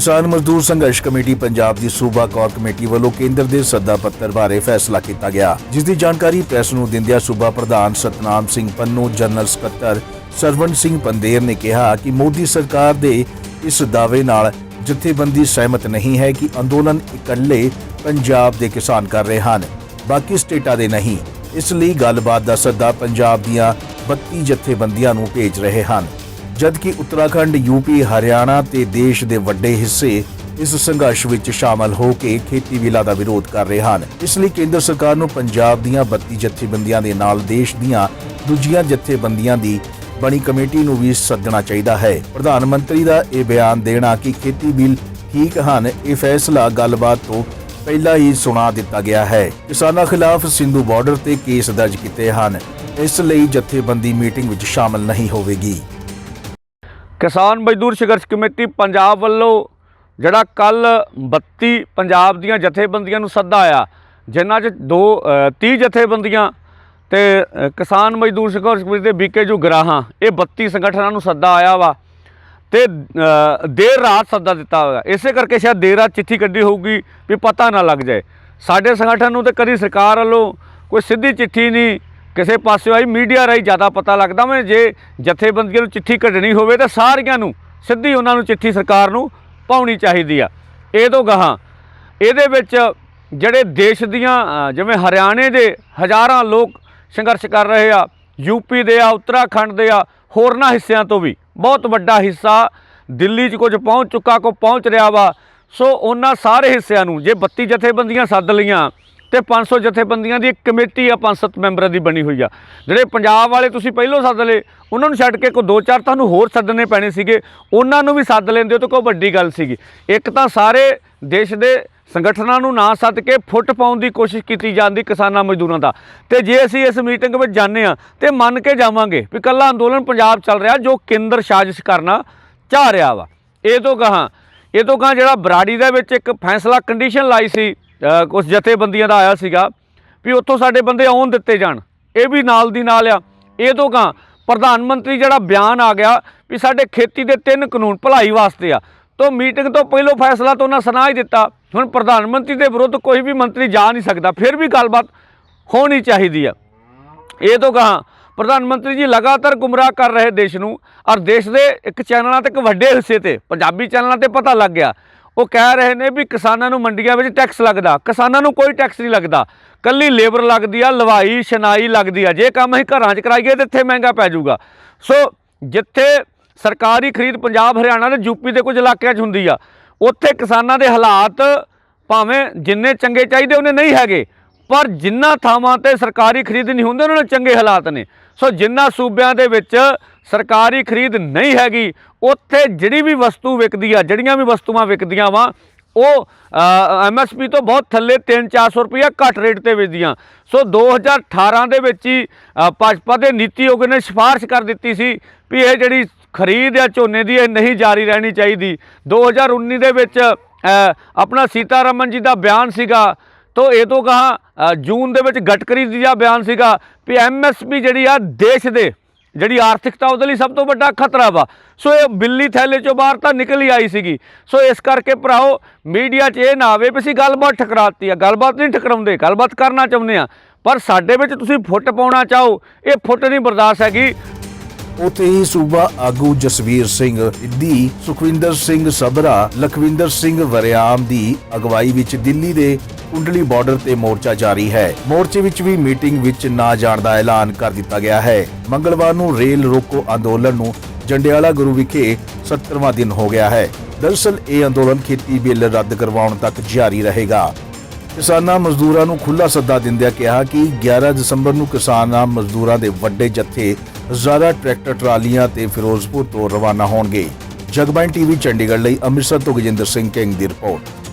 ਕਿਸਾਨ ਮਜ਼ਦੂਰ ਸੰਘਰਸ਼ ਕਮੇਟੀ ਪੰਜਾਬ ਦੀ ਸੂਬਾ ਕੋਰ ਕਮੇਟੀ ਵੱਲੋਂ ਕੇਂਦਰ ਦੇ ਸੱਦਾ ਪੱਤਰ ਬਾਰੇ ਫੈਸਲਾ ਕੀਤਾ ਗਿਆ, ਜਿਸ ਦੀ ਜਾਣਕਾਰੀ ਪ੍ਰੈਸ ਨੂੰ ਦਿੰਦਿਆਂ ਸੂਬਾ ਪ੍ਰਧਾਨ ਸਤਨਾਮ ਸਿੰਘ ਪੰਨੂ, ਜਨਰਲ ਸਕੱਤਰ ਸਰਵਣ ਸਿੰਘ ਪੰਦੇਰ ਨੇ ਕਿਹਾ ਕਿ ਮੋਦੀ ਸਰਕਾਰ ਦੇ ਇਸ ਦਾਅਵੇ ਨਾਲ ਜਥੇਬੰਦੀ ਸਹਿਮਤ ਨਹੀਂ ਹੈ ਕਿ ਅੰਦੋਲਨ ਇਕੱਲੇ ਪੰਜਾਬ ਦੇ ਕਿਸਾਨ ਕਰ ਰਹੇ ਹਨ, ਬਾਕੀ ਸਟੇਟਾਂ ਦੇ ਨਹੀਂ। ਇਸ ਲਈ ਗੱਲਬਾਤ ਦਾ ਸੱਦਾ ਪੰਜਾਬ ਦੀਆਂ 32 ਜਥੇਬੰਦੀਆਂ ਨੂੰ ਭੇਜ ਰਹੇ ਹਨ। ਜਦਕਿ ਉੱਤਰਾਖੰਡ ਯੂਪੀ ਹਰਿਆਣਾ ਤੇ ਦੇਸ਼ ਦੇ ਵੱਡੇ ਹਿੱਸੇ ਇਸ ਸੰਘਰਸ਼ ਵਿੱਚ ਸ਼ਾਮਲ ਹੋ ਕੇ ਖੇਤੀ ਬਿੱਲਾਂ ਦਾ ਵਿਰੋਧ ਕਰ ਰਹੇ ਹਨ। ਇਸ ਲਈ ਕੇਂਦਰ ਸਰਕਾਰ ਨੂੰ ਪੰਜਾਬ ਦੀਆਂ 32 ਜਥੇਬੰਦੀਆਂ ਦੇ ਨਾਲ ਦੇਸ਼ ਦੀਆਂ ਦੂਜੀਆਂ ਜਥੇਬੰਦੀਆਂ ਦੀ ਬਣੀ ਕਮੇਟੀ ਨੂੰ ਵੀ ਸੱਦਣਾ ਚਾਹੀਦਾ ਹੈ। ਪ੍ਰਧਾਨ ਮੰਤਰੀ ਦਾ ਇਹ ਬਿਆਨ ਦੇਣਾ ਕਿ ਖੇਤੀ ਬਿੱਲ ਠੀਕ ਹਨ, ਇਹ ਫੈਸਲਾ ਗੱਲਬਾਤ ਤੋਂ ਪਹਿਲਾਂ ਹੀ ਸੁਣਾ ਦਿੱਤਾ ਗਿਆ ਹੈ। ਕਿਸਾਨਾਂ ਖਿਲਾਫ ਸਿੰਧੂ ਬਾਰਡਰ ਤੇ ਕੇਸ ਦਰਜ ਕੀਤੇ ਹਨ। ਇਸ ਲਈ ਜਥੇਬੰਦੀ ਮੀਟਿੰਗ ਵਿੱਚ ਸ਼ਾਮਲ ਨਹੀਂ ਹੋਵੇਗੀ। ਕਿਸਾਨ ਮਜ਼ਦੂਰ ਸੰਘਰਸ਼ ਕਮੇਟੀ ਪੰਜਾਬ ਵੱਲੋਂ ਜਿਹੜਾ ਕੱਲ 32 ਪੰਜਾਬ ਦੀਆਂ ਜਥੇਬੰਦੀਆਂ ਨੂੰ ਸੱਦਾ ਆਇਆ ਜਿਨ੍ਹਾਂ 'ਚ ਦੋ ਅ, 30 ਜਥੇਬੰਦੀਆਂ ਤੇ ਕਿਸਾਨ ਮਜ਼ਦੂਰ ਸੰਘਰਸ਼ ਕਮੇਟੀ ਦੇ ਬੀਕੇ ਜੂ ਗਰਾਹਾਂ ਇਹ 32 ਸੰਗਠਨਾਂ ਨੂੰ ਸੱਦਾ ਆਇਆ ਵਾ ਤੇ ਦੇਰ ਰਾਤ ਸੱਦਾ ਦਿੱਤਾ ਹੋਇਆ। ਇਸੇ ਕਰਕੇ ਸ਼ਾਇਦ ਦੇਰ ਰਾਤ ਚਿੱਠੀ ਕੱਢੀ ਹੋਊਗੀ ਵੀ ਪਤਾ ਨਾ ਲੱਗ ਜਾਏ। ਸਾਡੇ ਸੰਗਠਨ ਨੂੰ ਤੇ ਕਦੀ ਸਰਕਾਰ ਵੱਲੋਂ ਕੋਈ ਸਿੱਧੀ ਚਿੱਠੀ ਨਹੀਂ ਕਿਸੇ ਪਾਸਿਓਂ ਆਈ ਮੀਡੀਆ ਰਾਹੀਂ ਜ਼ਿਆਦਾ ਪਤਾ ਲੱਗਦਾ ਮੈਂ ਜੇ ਜਥੇਬੰਦੀਆਂ ਨੂੰ ਚਿੱਠੀ ਕੱਢਣੀ ਹੋਵੇ ਤਾਂ ਸਾਰੀਆਂ ਨੂੰ, ਸਿੱਧੀ ਉਹਨਾਂ ਨੂੰ ਚਿੱਠੀ ਸਰਕਾਰ ਨੂੰ ਪਾਉਣੀ ਚਾਹੀਦੀ ਆ। ਇਹ ਤੋਂ ਗਾਹਾਂ, ਇਹਦੇ ਵਿੱਚ ਜਿਹੜੇ ਦੇਸ਼ ਦੀਆਂ ਜਿਵੇਂ ਹਰਿਆਣੇ ਦੇ ਹਜ਼ਾਰਾਂ ਲੋਕ ਸੰਘਰਸ਼ ਕਰ ਰਹੇ ਆ ਯੂਪੀ ਦੇ ਆ, ਉੱਤਰਾਖੰਡ ਦੇ ਆ, ਹੋਰਨਾਂ ਹਿੱਸਿਆਂ ਤੋਂ ਵੀ ਬਹੁਤ ਵੱਡਾ ਹਿੱਸਾ ਦਿੱਲੀ 'ਚ ਕੁਝ ਪਹੁੰਚ ਚੁੱਕਾ ਕੋ ਪਹੁੰਚ ਰਿਹਾ ਵਾ। ਸੋ ਉਹਨਾਂ ਸਾਰੇ ਹਿੱਸਿਆਂ ਨੂੰ, ਜੇ 32 ਜਥੇਬੰਦੀਆਂ ਸੱਦ ਲਈਆਂ ਤੇ 500 ਜਥੇਬੰਦੀਆਂ ਦੀ ਇੱਕ ਕਮੇਟੀ ਆ 5-7 ਮੈਂਬਰਾਂ ਦੀ ਬਣੀ ਹੋਈ ਆ। ਜਿਹੜੇ ਪੰਜਾਬ ਵਾਲੇ ਤੁਸੀਂ ਪਹਿਲੋਂ ਸੱਦ ਲਏ, ਉਹਨਾਂ ਨੂੰ ਛੱਡ ਕੇ ਕੋਈ ਦੋ ਚਾਰ ਤੁਹਾਨੂੰ ਹੋਰ ਸੱਦਣੇ ਪੈਣੇ ਸੀਗੇ, ਉਹਨਾਂ ਨੂੰ ਵੀ ਸੱਦ ਲੈਂਦੇ ਹੋ ਤਾਂ ਕੋਈ ਵੱਡੀ ਗੱਲ ਸੀਗੀ। ਇੱਕ ਤਾਂ ਸਾਰੇ ਦੇਸ਼ ਦੇ ਸੰਗਠਨਾਂ ਨੂੰ ਨਾ ਸੱਦ ਕੇ ਫੁੱਟ ਪਾਉਣ ਦੀ ਕੋਸ਼ਿਸ਼ ਕੀਤੀ ਜਾਂਦੀ ਕਿਸਾਨਾਂ ਮਜ਼ਦੂਰਾਂ ਦਾ। ਤੇ ਜੇ ਅਸੀਂ ਇਸ ਮੀਟਿੰਗ ਵਿੱਚ ਜਾਂਦੇ ਆ ਤੇ ਮੰਨ ਕੇ ਜਾਵਾਂਗੇ ਵੀ ਕੱਲਾ ਅੰਦੋਲਨ ਪੰਜਾਬ ਚੱਲ ਰਿਹਾ, ਜੋ ਕੇਂਦਰ ਸਾਜ਼ਿਸ਼ ਕਰਨਾ ਚਾਹ ਰਿਹਾ ਵਾ। ਇਹ ਤੋਂ ਕਹਾਂ ਇਹ ਤੋਂ ਕਹਾਂ ਜਿਹੜਾ ਬਰਾੜੀ ਦੇ ਵਿੱਚ ਇੱਕ ਫੈਸਲਾ ਕੰਡੀਸ਼ਨ ਲਾਈ ਸੀ ਕੁਝ ਜਥੇਬੰਦੀਆਂ ਦਾ ਆਇਆ ਸੀਗਾ ਵੀ ਉੱਥੋਂ ਸਾਡੇ ਬੰਦੇ ਆਉਣ ਦਿੱਤੇ ਜਾਣ। ਇਹ ਵੀ ਨਾਲ ਦੀ ਨਾਲ ਆ। ਇਹ ਤੋਂ ਕਹਾਂ ਪ੍ਰਧਾਨ ਮੰਤਰੀ ਜਿਹੜਾ ਬਿਆਨ ਆ ਗਿਆ ਵੀ ਸਾਡੇ ਖੇਤੀ ਦੇ ਤਿੰਨ ਕਾਨੂੰਨ ਭਲਾਈ ਵਾਸਤੇ ਆ। ਤੋਂ ਮੀਟਿੰਗ ਤੋਂ ਪਹਿਲਾਂ ਫੈਸਲਾ ਤਾਂ ਉਹਨਾਂ ਸੁਣਾ ਹੀ ਦਿੱਤਾ। ਹੁਣ ਪ੍ਰਧਾਨ ਮੰਤਰੀ ਦੇ ਵਿਰੁੱਧ ਕੋਈ ਵੀ ਮੰਤਰੀ ਜਾ ਨਹੀਂ ਸਕਦਾ। ਫਿਰ ਵੀ ਗੱਲਬਾਤ ਹੋਣੀ ਚਾਹੀਦੀ ਆ। ਇਹ ਤੋਂ ਕਹਾਂ ਪ੍ਰਧਾਨ ਮੰਤਰੀ ਜੀ ਲਗਾਤਾਰ ਗੁੰਮਰਾਹ ਕਰ ਰਹੇ ਦੇਸ਼ ਨੂੰ। ਔਰ ਦੇਸ਼ ਦੇ ਇੱਕ ਚੈਨਲਾਂ ਤੇ ਇੱਕ ਵੱਡੇ ਹਿੱਸੇ ਤੇ, ਪੰਜਾਬੀ ਚੈਨਲਾਂ ਤੇ ਪਤਾ ਲੱਗ ਗਿਆ ਉਹ ਕਹਿ ਰਹੇ ਨੇ ਵੀ ਕਿਸਾਨਾਂ ਨੂੰ ਮੰਡੀਆਂ ਵਿੱਚ ਟੈਕਸ ਲੱਗਦਾ, ਕਿਸਾਨਾਂ ਨੂੰ ਕੋਈ ਟੈਕਸ ਨਹੀਂ ਲੱਗਦਾ। ਕੱਲੀ ਲੇਬਰ ਲੱਗਦੀ ਆ, ਲਵਾਈ ਸ਼ਨਾਈ ਲੱਗਦੀ ਆ। ਜੇ ਕੰਮ ਅਸੀਂ ਘਰਾਂ 'ਚ ਕਰਾਈਏ ਤੇ ਇੱਥੇ ਮਹਿੰਗਾ ਪੈ ਜਾਊਗਾ। ਸੋ ਜਿੱਥੇ ਸਰਕਾਰੀ ਖਰੀਦ ਪੰਜਾਬ, ਹਰਿਆਣਾ ਤੇ ਯੂਪੀ ਦੇ ਕੁਝ ਇਲਾਕਿਆਂ 'ਚ ਹੁੰਦੀ ਆ, ਉੱਥੇ ਕਿਸਾਨਾਂ ਦੇ ਹਾਲਾਤ ਭਾਵੇਂ ਜਿੰਨੇ ਚੰਗੇ ਚਾਹੀਦੇ ਉਹਨੇ ਨਹੀਂ ਹੈਗੇ, ਪਰ ਜਿੰਨਾ ਥਾਵਾਂ ਤੇ ਸਰਕਾਰੀ ਖਰੀਦ ਨਹੀਂ ਹੁੰਦੀ, ਉਹਨਾਂ ਨਾਲ ਚੰਗੇ ਹਾਲਾਤ ਨੇ। ਸੋ ਜਿੰਨਾ ਸੂਬਿਆਂ ਦੇ ਵਿੱਚ ਸਰਕਾਰੀ ਖਰੀਦ ਨਹੀਂ ਹੈਗੀ ਉੱਥੇ ਜਿਹੜੀ ਵੀ ਵਸਤੂ ਵਿਕਦੀ ਆ, ਜਿਹੜੀਆਂ ਵੀ ਵਸਤੂਆਂ ਵਿਕਦੀਆਂ ਵਾ, ਉਹ ਐਮਐਸਪੀ ਤੋਂ ਬਹੁਤ ਥੱਲੇ 3-400 ਰੁਪਇਆ ਘੱਟ ਰੇਟ ਤੇ ਵੇਚਦੀਆਂ। ਸੋ 2018 ਦੇ ਵਿੱਚ ਹੀ ਭਾਜਪਾ ਦੇ ਨੀਤੀ ਆਯੋਗ ਨੇ ਸਿਫਾਰਿਸ਼ ਕਰ ਦਿੱਤੀ ਸੀ ਵੀ ਇਹ ਜਿਹੜੀ ਖਰੀਦ ਆ ਝੋਨੇ ਦੀ, ਇਹ ਨਹੀਂ ਜਾਰੀ ਰਹਿਣੀ ਚਾਹੀਦੀ। 2019 ਦੇ ਵਿੱਚ ਆਪਣਾ ਸੀਤਾਰਮਨ ਜੀ ਦਾ ਬਿਆਨ ਸੀਗਾ। ਤੋ ਇਹ ਤੋਂ ਕਹਾ ਜੂਨ ਦੇ ਵਿੱਚ ਗਟਕਰੀ ਜੀ ਦਾ ਬਿਆਨ ਸੀਗਾ ਵੀ ਐਮਐਸਪੀ ਜਿਹੜੀ ਆ, ਦੇਸ਼ ਦੇ ਜਿਹੜੀ ਆਰਥਿਕਤਾ ਉਹਦੇ ਲਈ ਸਭ ਤੋਂ ਵੱਡਾ ਖਤਰਾ ਵਾ। ਸੋ ਇਹ ਬਿੱਲੀ ਥੈਲੇ ਚੋਂ ਬਾਹਰ ਤਾਂ ਨਿਕਲ ਹੀ ਆਈ ਸੀਗੀ। ਸੋ ਇਸ ਕਰਕੇ ਭਰਾਓ, ਮੀਡੀਆ 'ਚ ਇਹ ਨਾ ਆਵੇ ਵੀ ਅਸੀਂ ਗੱਲਬਾਤ ਠਕਰਾਤੀ ਆ। ਗੱਲਬਾਤ ਨਹੀਂ ਠਕਰਾਉਂਦੇ, ਗੱਲਬਾਤ ਕਰਨਾ ਚਾਹੁੰਦੇ ਆ। ਪਰ ਸਾਡੇ ਵਿੱਚ ਤੁਸੀਂ ਫੁੱਟ ਪਾਉਣਾ ਚਾਹੋ, ਇਹ ਫੁੱਟ ਨਹੀਂ ਬਰਦਾਸ਼ਤ ਹੈਗੀ। ਉਥੇ ਹੀ ਸੂਬਾ ਆਗੂ ਜਸਵੀਰ ਸਿੰਘ ਦੀ, ਸੁਖਵਿੰਦਰ ਸਿੰਘ ਸਬਰਾ, ਲਖਵਿੰਦਰ ਸਿੰਘ ਵਰਿਆਮ ਦੀ ਅਗਵਾਈ ਵਿੱਚ ਦਿੱਲੀ ਦੇ ਕੁੰਡਲੀ ਬਾਰਡਰ ਤੇ ਮੋਰਚਾ ਜਾਰੀ ਹੈ। ਮੋਰਚੇ ਵਿੱਚ ਵੀ ਮੀਟਿੰਗ ਵਿੱਚ ਨਾ ਜਾਣ ਦਾ ਐਲਾਨ ਕਰ ਦਿੱਤਾ ਗਿਆ ਹੈ। ਮੰਗਲਵਾਰ ਨੂੰ ਰੇਲ ਰੋਕੋ ਅੰਦੋਲਨ ਨੂੰ ਜੰਡਿਆਲਾ ਗੁਰੂ ਵਿਖੇ 70ਵਾਂ ਦਿਨ ਹੋ ਗਿਆ ਹੈ। ਦਰਅਸਲ ਇਹ ਅੰਦੋਲਨ ਖੇਤੀ ਬਿੱਲ ਰੱਦ ਕਰਵਾਉਣ ਤੱਕ ਜਾਰੀ ਰਹੇਗਾ। ਕਿਸਾਨਾਂ ਮਜ਼ਦੂਰਾਂ ਨੂੰ ਖੁੱਲਾ ਸੱਦਾ ਦਿੰਦਿਆਂ ਕਿਹਾ ਕਿ 11 ਦਸੰਬਰ ਨੂੰ ਕਿਸਾਨਾਂ ਮਜ਼ਦੂਰਾਂ ਦੇ ਵੱਡੇ ਜੱਥੇ ਜ਼ਿਆਦਾ ਟਰੈਕਟਰ, ਟਰਾਲੀਆਂ ਤੇ ਫਿਰੋਜ਼ਪੁਰ ਤੋਂ ਰਵਾਨਾ ਹੋਣਗੇ। ਜਗਬਾਣੀ ਟੀਵੀ ਚੰਡੀਗੜ੍ਹ ਲਈ ਅੰਮ੍ਰਿਤਸਰ ਤੋਂ ਗਜਿੰਦਰ ਸਿੰਘ ਕਿੰਗ ਦੀ ਰਿਪੋਰਟ।